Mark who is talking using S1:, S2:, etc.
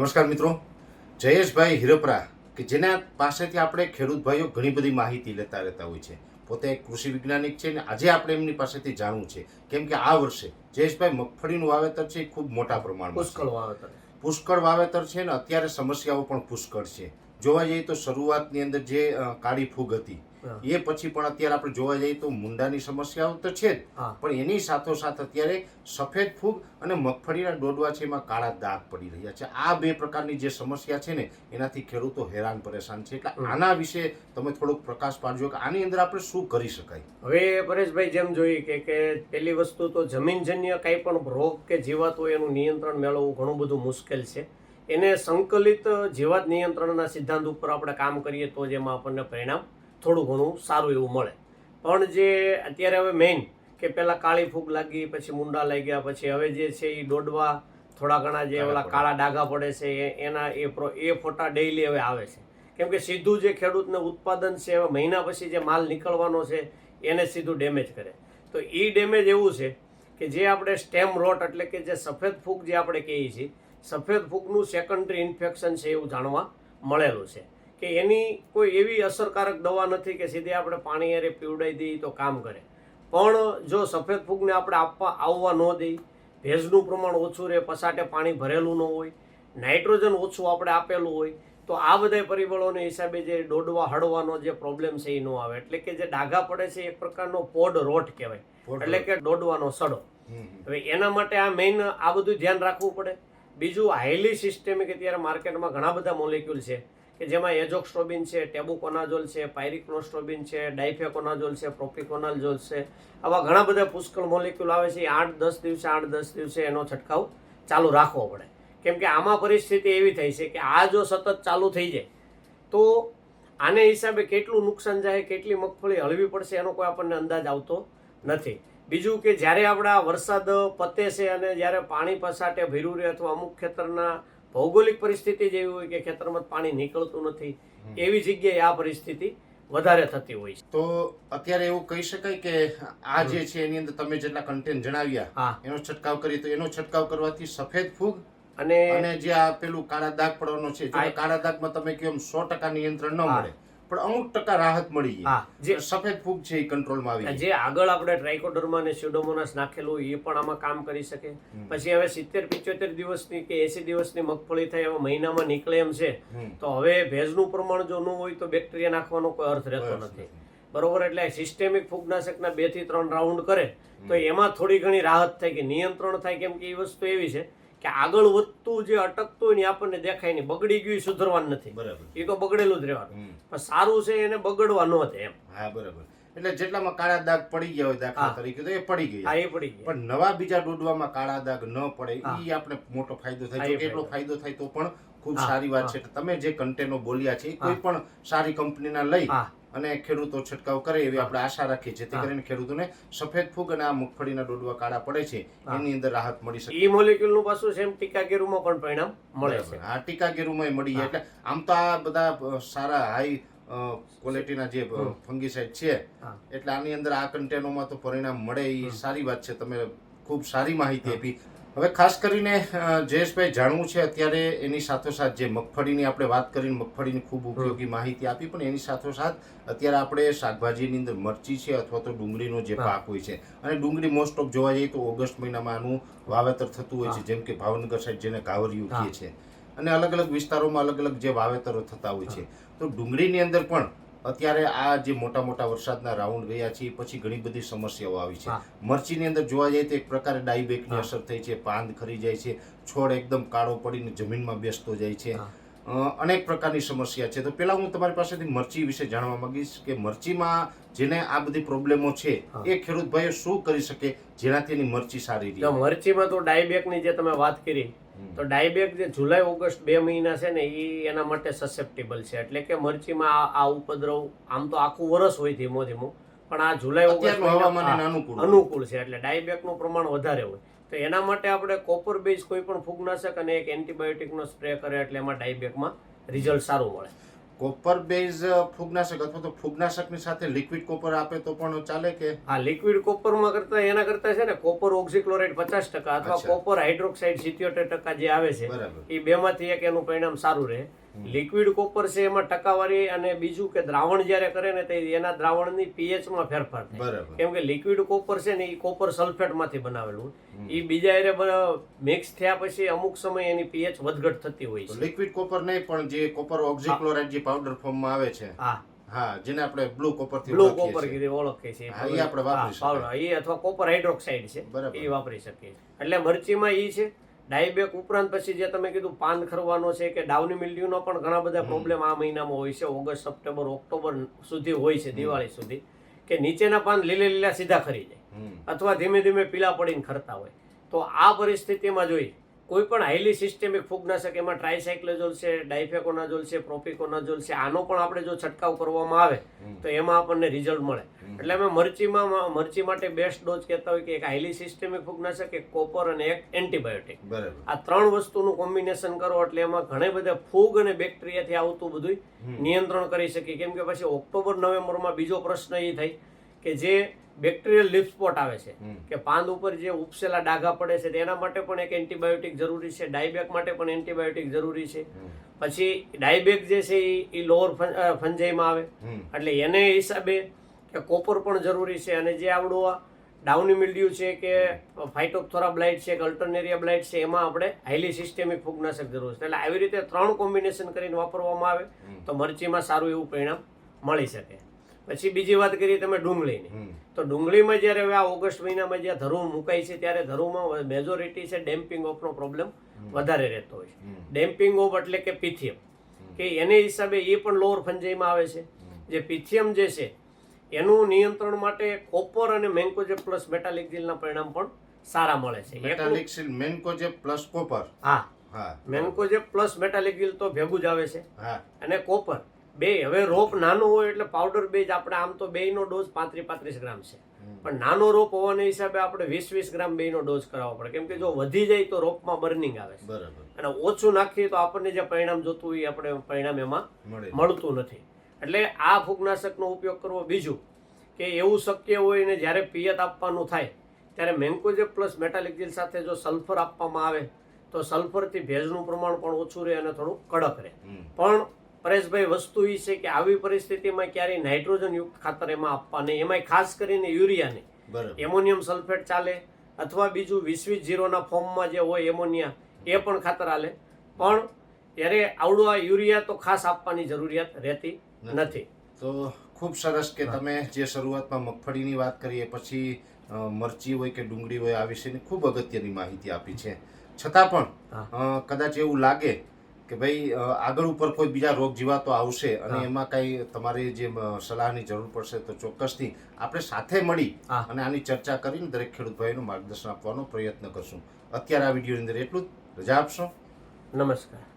S1: નમસ્કાર મિત્રો. જયેશભાઈ હિરપરા કે જેના પાસેથી આપણે ખેડૂત ભાઈઓ ઘણી બધી માહિતી લેતા રહેતા હોય છે. પોતે એક કૃષિ વૈજ્ઞાનિક છે ને આજે આપણે એમની પાસેથી જાણવું છે. કેમ કે આ વર્ષે જયેશભાઈ મગફળીનું વાવેતર છે એ ખૂબ મોટા પ્રમાણમાં
S2: પુષ્કળ વાવેતર.
S1: પુષ્કળ વાવેતર છે ને અત્યારે સમસ્યાઓ પણ પુષ્કળ છે. જોવા જઈએ તો શરૂઆતની અંદર જે કાળી ફૂગ હતી. એ પછી પણ અત્યારે આપણે જોવા જઈએ તો મુંડાની સમસ્યાઓ તો છે જ. પણ એની સાથોસાથ અત્યારે સફેદ ફૂગ અને મગફળીના ડોડવા છે એમાં કાળા દાગ પડી રહ્યા છે. આ બે પ્રકારની જે સમસ્યા છે ને એનાથી ખેડૂતો હેરાન પરેશાન છે. એટલે. આના વિશે તમે થોડોક પ્રકાશ પાડજો કે આની અંદર આપણે શું કરી શકાય?
S2: હવે પરેશભાઈ જેમ જોઈએ કે કે પેલી વસ્તુ તો જમીનજન્ય કાંઈ પણ રોગ કે જીવાત હોય એનું નિયંત્રણ મેળવવું ઘણું બધું મુશ્કેલ છે. એને સંકલિત જીવાત નિયંત્રણના સિદ્ધાંત ઉપર આપણે કામ કરીએ તો જ એમાં આપણને પરિણામ થોડું ઘણું સારું એવું મળે. પણ જે અત્યારે હવે મેઇન કે પહેલાં કાળી ફૂગ લાગી પછી મુંડા લાગ્યા પછી હવે જે છે એ દોડવા થોડા ઘણા જે
S1: કાળા
S2: ઓલા કાળા ડાઘા પડે છે એ- એના એ પ્રો- એ ફોટા ડેઈલી હવે આવે છે. કેમ કે સીધું જે ખેડૂતને ઉત્પાદન છે હવે મહિના પછી જે માલ નીકળવાનો છે એને સીધું ડેમેજ કરે. તો એ ડેમેજ એવું છે કે જે આપણે સ્ટેમ રોટ એટલે કે જે સફેદ ફૂગ જે આપણે કહીએ છીએ સફેદ ફૂગનું સેકન્ડરી ઇન્ફેક્શન છે એવું જાણવા મળેલું છે. કે એની કોઈ એવી અસરકારક દવા નથી કે સીધી આપણે પાણી હારે પીવડાવી દઈએ તો કામ કરે. પણ જો સફેદ ફૂગને આપણે આપવા આવવા ન દઈએ ભેજનું પ્રમાણ ઓછું રહે પસાટે પાણી ભરેલું ન હોય નાઇટ્રોજન ઓછું આપણે આપેલું હોય તો આ બધા પરિબળોને હિસાબે જે ડોડવા હળવાનો જે પ્રોબ્લેમ છે એ ન આવે. એટલે કે જે ડાઘા પડે છે એક પ્રકારનો પોડ રોટ કહેવાય. એટલે કે ડોડવાનો સડો. હવે એના માટે આ મેઇન આ બધું ધ્યાન રાખવું પડે. બીજું હાઈલી સિસ્ટેમિક અત્યારે માર્કેટમાં ઘણા બધા મોલેક્યુલ છે. કે જેમાં એજોક્સ્ટ્રોબિન છે, ટેબુકોનાઝોલ છે, પાયરિક્લોસ્ટ્રોબિન છે ડાઇફેકોનાઝોલ છે, પ્રોપિકોનાઝોલ છે. આવા ઘણા બધા પુષ્કળ મોલેક્યુલ આવે છે. આઠ દસ દિવસે, આઠ દસ દિવસે એનો છંટકાવ ચાલુ રાખવો પડે. કેમ કે આમાં પરિસ્થિતિ એવી થઈ છે કે આ જો સતત ચાલુ થઈ જાય, તો આને હિસાબે કેટલું નુકસાન જાય, કેટલી મગફળી હળવી પડશે, એનો કોઈ આપણને અંદાજ આવતો નથી. બીજું કે જ્યારે આપણા વરસાદ પતે છે અને જ્યારે પાણી પસાટે રહે અથવા અમુક ખેતરના ભૌગોલિક પરિસ્થિતિ જેવી હોય કે ખેતરમાં પાણી નીકળતું નથી એવી જગ્યાએ આ પરિસ્થિતિ વધારે થતી હોય છે.
S1: તો અત્યારે એવું કહી શકાય કે આ જે છે એની અંદર તમે જેટલા કન્ટેન્ટ જણાવ્યા
S2: હા.
S1: એનો છંટકાવ કરીએ તો એનો છંટકાવ કરવાથી સફેદ ફૂગ
S2: અને
S1: અને જે આ પેલું કાળા દાગ પડવાનો છે કાળા દાગમાં તમે કહો સો ટકા નિયંત્રણ ન મળે. પણ અમુક ટકા રાહત મળી
S2: જાય. જે
S1: સફેદ ફૂગ છે એ કંટ્રોલમાં આવી
S2: જે આગળ આપણે ટ્રાઇકોડર્મા અને સ્યુડોમોનાસ નાખેલું એ પણ આમાં કામ કરી શકે. પછી હવે સિત્તેર પિચોતેર દિવસની કે એસી દિવસની મગફળી થાય હવે મહિનામાં નીકળે એમ છે તો હવે ભેજનું પ્રમાણ જો ન હોય તો બેક્ટેરિયા નાખવાનો કોઈ અર્થ રહેતો નથી. બરોબર એટલે સિસ્ટેમિક ફૂગનાશકના બેથી ત્રણ રાઉન્ડ કરે તો એમાં થોડી ઘણી રાહત થાય કે નિયંત્રણ થાય કેમ કે એ વસ્તુ એવી છે કે આગળ વધતું જે અટકતું હોય ને આપણને દેખાય નહીં. બગડી ગયું સુધરવાનું નથી.
S1: બરાબર.
S2: એ તો બગડેલું જ રહેવાનું. પણ સારું છે એને બગડવા ન દે એમ.
S1: હા બરાબર. એટલે જેટલામાં કાળા દાગ પડી ગયા હોય દાખલા તરીકે તો એ પડી ગયા.
S2: એ પડી ગયા.
S1: પણ નવા બીજા ડોડવામાં કાળા દાગ ન પડે એ આપણે મોટો ફાયદો થાય. એટલો
S2: ફાયદો.
S1: થાય તો પણ ખૂબ સારી વાત છે. કે તમે જે કન્ટેનો બોલ્યા છે કોઈ પણ સારી કંપનીના લઈ અને ખેડૂતો છંટકાવ કરે એવી. આપણે આશા રાખીએ જેથી. કરીને ખેડૂતોને સફેદ ફૂગ અને આ મગફળીના ડોડવા કાળા પડે છે. એની અંદર રાહત મળી શકે.
S2: એ મોલેક્યુલનું પાછું સેમ ટીકા ગેરુમાં પણ પરિણામ મળે છે.
S1: આ ટીકા ગેરુમાં મળી જાય. એટલે આમ તો આ બધા સારા હાઈ ક્વોલિટીના જે ફંગીસાઇડ છે. એટલે આની અંદર આ કન્ટેનોમાં તો પરિણામ મળે એ સારી વાત છે. તમે ખૂબ સારી માહિતી આપી. હવે ખાસ કરીને જયેશભાઈ જાણવું છે અત્યારે એની સાથોસાથ જે મગફળીની આપણે વાત કરીને મગફળીની ખૂબ ઉપયોગી માહિતી આપી પણ એની સાથોસાથ અત્યારે આપણે શાકભાજીની અંદર મરચી છે અથવા તો ડુંગળીનો જે પાક હોય છે અને ડુંગળી મોસ્ટ ઓફ જોવા જઈએ તો ઓગસ્ટ મહિનામાં આનું વાવેતર થતું હોય છે જેમ કે ભાવનગર સાઈડ જેને કાવરિયું. કહે છે. અને અલગ અલગ વિસ્તારોમાં અલગ અલગ જે વાવેતરો થતા હોય છે. તો ડુંગળીની અંદર પણ અત્યારે આ જે મોટા મોટા વરસાદના રાઉન્ડ ગયા છે એ પછી ઘણી બધી સમસ્યાઓ આવી છે. મરચીની અંદર જોવા જઈએ તો એક પ્રકારે ડાયબેકની અસર થઈ છે પાંદ ખરી જાય છે છોડ એકદમ કાળો પડીને જમીનમાં બેસતો જાય છે. અનેક પ્રકારની સમસ્યા છે. તો પેલા હું તમારી પાસેથી મરચી વિશે જાણવા માંગીશ કે મરચીમાં જેને આ બધી પ્રોબ્લેમો છે એ ખેડૂત ભાઈઓ શું કરી શકે જેનાથી એની મરચી સારી રહે?
S2: મરચીમાં તો ડાયબેકની જે તમે વાત કરી તો ડાયબેક જે જુલાઈ ઓગસ્ટ બે મહિના છે ને એ એના માટે સસેપ્ટેબલ છે. એટલે કે મરચીમાં આ- ઉપદ્રવ આમ તો આખું વરસ હોય ધીમો ધીમો પણ આ જુલાઈ ઓગસ્ટ
S1: અનુકૂળ
S2: અનુકૂળ છે. એટલે ડાયબેકનું પ્રમાણ વધારે હોય. તો એના માટે આપણે કોપર બેઝ કોઈ પણ ફૂગનાશક અને એક એન્ટીબાયોટિકનો સ્પ્રે કરે એટલે એમાં ડાયબેકમાં રિઝલ્ટ સારું મળે.
S1: કોપર બેઝ ફૂગનાશક અથવા તો ફૂગનાશકની સાથે લિક્વિડ કોપર આપે તો પણ ચાલે કે?
S2: આ લિક્વિડ કોપરમાં કરતા એના કરતા છે ને કોપર ઓક્સિક્લોરાઇડ પચાસ ટકા અથવા કોપર હાઇડ્રોક્સાઇડ સિત્યોતેર ટકા જે આવે છે એ બેમાંથી એક એનું પરિણામ સારું રહે. લિક્વિડ કોપર છે એમાં ટકાવારી અને બીજું કે દ્રાવણ જ્યારે કરે ને તે એના દ્રાવણની પીએચમાં ફેરફાર થાય. કેમ કે લિક્વિડ કોપર છે ને એ કોપર સલ્ફેટમાંથી બનાવેલું. એ બીજા એરે મિક્સ થયા પછી અમુક સમય એની પીએચ વધઘટ થતી હોય છે.
S1: લિક્વિડ કોપર નહીં પણ જે કોપર ઓક્ઝીક્લોરાઇડ જે પાવડર ફોર્મમાં આવે છે.
S2: હા.
S1: હા જેને આપણે બ્લુ કોપરથી
S2: બ્લુ
S1: ઓળખીએ
S2: કોપર
S1: છીએ.
S2: કીધી ઓળખે છે
S1: એ આપણે વાપરી
S2: શકીએ. એ અથવા કોપર હાઇડ્રોક્સાઇડ છે. એ વાપરી શકીએ એટલે મરચીમાં એ છે. ડાયબેક ઉપરાંત પછી જે તમે કીધું પાન ખરવાનો છે કે ડાઉની મિલ્ડ્યુનો પણ ઘણા બધા પ્રોબ્લેમ આ મહિનામાં હોય છે. ઓગસ્ટ સપ્ટેમ્બર ઓક્ટોબર સુધી હોય છે દિવાળી સુધી. કે નીચેના પાન લીલે લીલા સીધા ખરી જાય. અથવા ધીમે ધીમે પીલા પડીને ખરતા હોય. તો આ પરિસ્થિતિમાં જોઈ કોઈ પણ હાઈલી સિસ્ટેમિક ફૂગનાશક એમાં ટ્રાયસાયક્લોઝોલ છે ડાયફેકોનાઝોલ છે પ્રોપિકોનાઝોલ છે આનો પણ આપણે જો છંટકાવ કરવામાં આવે તો એમાં આપણને રિઝલ્ટ મળે. એટલે અમે મરચીમાં મરચી માટે બેસ્ટ ડોઝ કહેતા હોય કે એક હાઈલી સિસ્ટેમિક ફૂગનાશક એક કોપર અને એક એન્ટીબાયોટિક. આ ત્રણ વસ્તુનું કોમ્બિનેશન કરો એટલે એમાં ઘણા બધા ફૂગ અને બેક્ટેરિયાથી આવતું બધું નિયંત્રણ કરી શકીએ. કેમ કે પછી ઓક્ટોબર નવેમ્બરમાં બીજો પ્રશ્ન એ થાય કે જે બેક્ટેરિયલ લીફ સ્પોટ આવે છે કે પાંદ ઉપર જે ઉપસેલા ડાઘા પડે છે તેના માટે પણ એક એન્ટીબાયોટિક જરૂરી છે ડાયબેક માટે પણ એન્ટીબાયોટિક જરૂરી છે. પછી ડાયબેક જે છે એ એ લોઅર ફંજાઈમાં આવે. એટલે એને હિસાબે કે કોપર પણ જરૂરી છે. અને જે આવડું આ ડાઉની મિલ્ડ્યુ છે કે ફાઇટોથોરા બ્લાઇટ છે કે અલ્ટરનેરિયા બ્લાઇટ છે એમાં આપણે હાઈલી સિસ્ટેમિક ફૂગનાશક જરૂર છે. એટલે આવી રીતે ત્રણ કોમ્બિનેશન કરીને વાપરવામાં આવે તો મરચીમાં સારું એવું પરિણામ મળી શકે. પછી બીજી વાત કરીએ તમે ડુંગળીની. તો ડુંગળીમાં જ્યારે હવે આ ઓગસ્ટ મહિનામાં જ્યાં ધરું મુકાય છે ત્યારે ધરુમાં મેજોરિટી છે ડેમ્પિંગ ઓફનો પ્રોબ્લેમ વધારે રહેતો હોય છે. ડેમ્પિંગ ઓફ એટલે કે પિથિયમ. કે એને હિસાબે એ પણ લોઅર ફંજાઈમાં આવે છે. જે પિથિયમ જે છે એનું નિયંત્રણ માટે કોપર અને મેન્કોજેબ પ્લસ મેટાલિકઝિલના પરિણામ પણ સારા મળે છે.
S1: Metalaxyl mancozeb plus copper?
S2: હા.
S1: હા.
S2: મેન્કોજેબ પ્લસ મેટાલિકઝિલ તો ભેગું જ આવે છે. અને કોપર. બે હવે રોપ નાનો હોય એટલે પાવડર બેઝ આપણે આમ તો બેયનો ડોઝ પાંત્રીસ પાંત્રીસ ગ્રામ છે. પણ નાનો રોપ હોવાના હિસાબે આપણે વીસ વીસ ગ્રામ બેયનો ડોઝ કરાવવો પડે. કેમ કે જો વધી જાય તો રોપમાં બર્નિંગ આવે છે.
S1: બરાબર.
S2: અને ઓછું નાખીએ તો આપણને જે પરિણામ જોતું હોય આપણે પરિણામ એમાં મળતું નથી. એટલે આ ફૂગનાશકનો ઉપયોગ કરવો. બીજું કે એવું શક્ય હોય ને જ્યારે પિયત આપવાનું થાય ત્યારે મેન્કોજેબ પ્લસ મેટાલિકજીલ સાથે જો સલ્ફર આપવામાં આવે તો સલ્ફરથી ભેજનું પ્રમાણ પણ ઓછું રહે અને થોડું કડક રહે. પણ પરેશભાઈ વસ્તુ એ છે કે આવી પરિસ્થિતિમાં ક્યારેય નાઇટ્રોજન યુક્ત ખાતર એમાં આપવા નહીં. એમાંય ખાસ કરીને યુરિયા નહીં. એમોનિયમ સલ્ફેટ ચાલે અથવા બીજું વીસ વીસ જીરોના ફોર્મમાં જે હોય એમોનિયા એ પણ ખાતર આલે. પણ ત્યારે આવડું આ યુરિયા તો ખાસ આપવાની જરૂરિયાત રહેતી નથી.
S1: તો ખૂબ સરસ કે તમે જે શરૂઆતમાં મગફળીની વાત કરીએ પછી મરચી હોય કે ડુંગળી હોય આ વિશેની ખૂબ અગત્યની માહિતી આપી છે. છતાં પણ કદાચ એવું લાગે કે ભાઈ આગળ ઉપર કોઈ બીજા રોગ જીવાતો આવશે અને એમાં કાંઈ તમારી જે સલાહની જરૂર પડશે તો ચોક્કસથી આપણે સાથે મળી. અને આની ચર્ચા કરીને દરેક ખેડૂત ભાઈનું માર્ગદર્શન આપવાનો પ્રયત્ન કરશું. અત્યારે આ વિડીયોની અંદર એટલું જ. રજા આપશો?
S2: નમસ્કાર.